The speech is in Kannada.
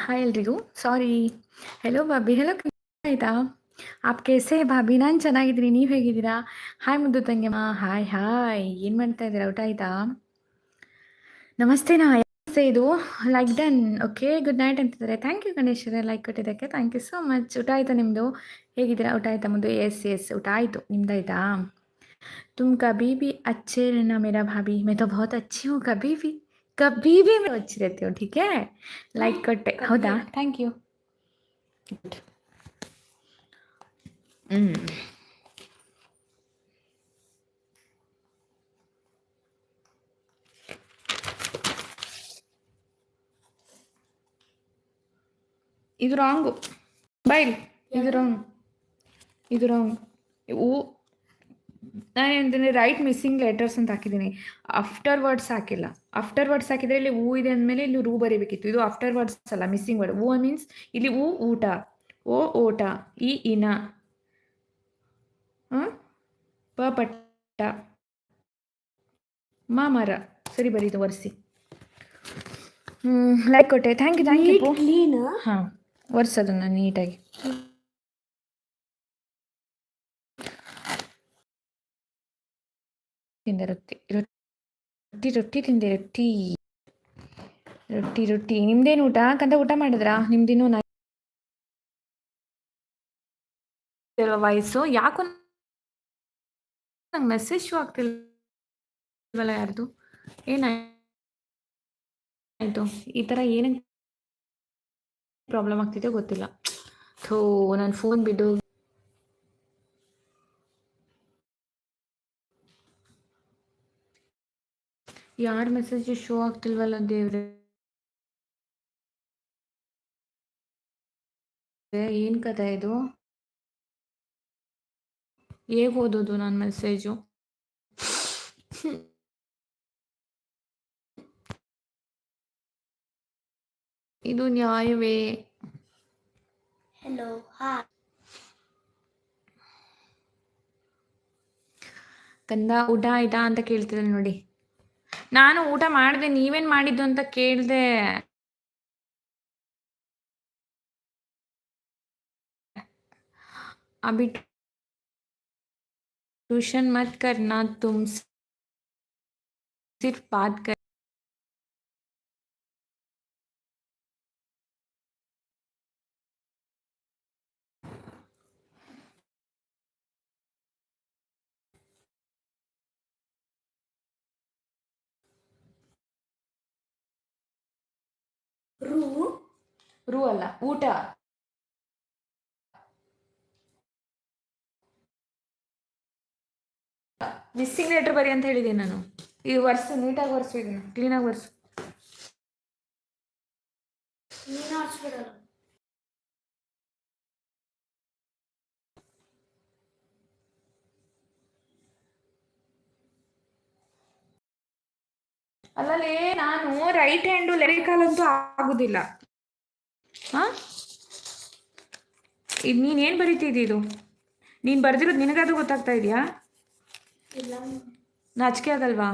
ಹಾಯ್ ಎಲ್ರಿಗೂ ಸಾರಿ ಹೆಲೋ ಬಾಬಿ ಹೆಲೋ ಆಯಿತಾ ಆಪ್ ಕೇಸೆ ಭಾಬಿ ನಾನು ಚೆನ್ನಾಗಿದ್ದೀನಿ ನೀವು ಹೇಗಿದ್ದೀರಾ ಹಾಯ್ ಮುದ್ದು ತಂಗೆಮ್ಮ ಹಾಯ್ ಹಾಯ್ ಏನು ಮಾಡ್ತಾ ಇದ್ದೀರಾ ಊಟ ಆಯಿತಾ ನಮಸ್ತೆ ನಾ ನಮಸ್ತೆ ಇದು like done okay good night ಅಂತಿದ್ದಾರೆ ಥ್ಯಾಂಕ್ ಯು ಗಣೇಶ್ವರ ಲೈಕ್ ಕೊಟ್ಟಿದ್ದಕ್ಕೆ ಥ್ಯಾಂಕ್ ಯು ಸೋ ಮಚ್ ಊಟ ಆಯಿತಾ ನಿಮ್ಮದು ಹೇಗಿದ್ದೀರಾ ಊಟ ಆಯಿತಾ ಮುದ್ದು ಎಸ್ ಎಸ್ ಊಟ ಆಯಿತು ನಿಮ್ದಾಯ್ತಾ तुम कभी भी अच्छे रहना मेरा भाभी मैं तो बहुत अच्छी हूँ कभी भी कभी भी मैं अच्छी रहती हूँ ठीक है ಲೈಕ್ ಕೊಟ್ಟೆ ಹೌದಾ ಥ್ಯಾಂಕ್ ಯು ಹ್ಞೂ ಇದು ರಾಂಗು ಬೈಲ್ ಇದು ರಾಂಗ್ ಇದು ರಾಂಗ್ ಹೂ ನಾನು ಏನಂತಂದರೆ ರೈಟ್ ಮಿಸ್ಸಿಂಗ್ ಲೆಟರ್ಸ್ ಅಂತ ಹಾಕಿದ್ದೀನಿ. ಆಫ್ಟರ್ ವರ್ಡ್ಸ್ ಹಾಕಿಲ್ಲ. ಆಫ್ಟರ್ ವರ್ಡ್ಸ್ ಹಾಕಿದರೆ ಇಲ್ಲಿ ಹೂ ಇದೆ ಅಂದಮೇಲೆ ಇಲ್ಲಿ ರೂ ಬರೀಬೇಕಿತ್ತು. ಇದು ಆಫ್ಟರ್ ವರ್ಡ್ಸ್ ಅಲ್ಲ ಮಿಸ್ಸಿಂಗ್ ವರ್ಡ್ ಹೂ ಮೀನ್ಸ್ ಇಲ್ಲಿ ಹೂ ಊಟ. ಓ ಓಟ ಇ ಇನ. ಪ ಪಟ್ಟ. ಮ ಮರ. ಸರಿ ಬರೀದು ಒರೆಸಿ. ಹ್ಮ್ ಲೈಕ್ ಕೊಟ್ಟೆ. ಥ್ಯಾಂಕ್ ಯು ಥ್ಯಾಂಕ್ ಯು ಹಾಂ ಒರೆಸೋದನ್ನು ನೀಟಾಗಿ ತಿಂದೆ ರೊಟ್ಟಿ ರೊಟ್ಟಿ ತಿಂದೆ ರೊಟ್ಟಿ. ರೊಟ್ಟಿ ರೊಟ್ಟಿ. ನಿಮ್ದೇನು ಊಟ? ಕಂದ ಊಟ ಮಾಡಿದ್ರಾ? ನಿಮ್ದಿನ್ನೂ ನಾ ವಯಸ್ಸು? ಯಾಕೋ ನಂಗೆ ಮೆಸೇಜ್ ಶೂ ಆಗ್ತಿಲ್ಲ ಯಾರ್ದು? ಏನಾಯ್ತು? ಈ ಥರ ಏನಂತ ಪ್ರಾಬ್ಲಮ್ ಆಗ್ತಿದೆ ಗೊತ್ತಿಲ್ಲ. ಥೋ ನನ್ನ ಫೋನ್ ಬಿಡು ಯಾರ ಮೆಸೇಜ್ ಶೋ ಆಗ್ತಿಲ್ವಲ್ಲ ದೇವ್ರೆ? ಏನ್ ಕತೆ ಇದು? ಹೇಗೆ ಓದೋದು ನನ್ನ ಮೆಸೇಜು ಇದು ನ್ಯಾಯವೇ? ಹಲೋ ಹಾ. ಕಂದ ಊಟ ಆಯ್ತಾ ಅಂತ ಕೇಳ್ತಿದ್ದೆ ನೋಡಿ. ನಾನು ಊಟ ಮಾಡಿದೆ ನೀವೇನು ಮಾಡಿದ್ದು ಅಂತ ಕೇಳಿದೆ अभी ट्यूशन मत करना तुम सिर्फ बात कर ರೂ ರೂ ಅಲ್ಲ ಊಟ. ಮಿಸ್ಸಿಂಗ್ ಲೆಟರ್ ಬರಿ ಅಂತ ಹೇಳಿದ್ದೀನಿ ನಾನು. ಈ ವರ್ಷ ನೀಟಾಗಿ ವರ್ಸು ಇದನ್ನ ಕ್ಲೀನಾಗಿ ವರ್ಸು ನೀನು ಹಾಸ್ಪಿಟಲ್ ಅಲ್ಲಲೇ ನಾನು ರೈಟ್ ಹ್ಯಾಂಡು ಲೆರಿಕಲ್ ಅಂತೂ ಆಗುದಿಲ್ಲ. ಹಾ? ಇದು ನೀನೇನು ಬರಿತಿದ್ದಿ ಇದು? ನೀನು ಬರ್ದಿರೋದು ನಿನಗಾದ್ರೂ ಗೊತ್ತಾಗ್ತಾ ಇದೆಯಾ? ನಾಚಿಕೆ ಆಗಲ್ವಾ?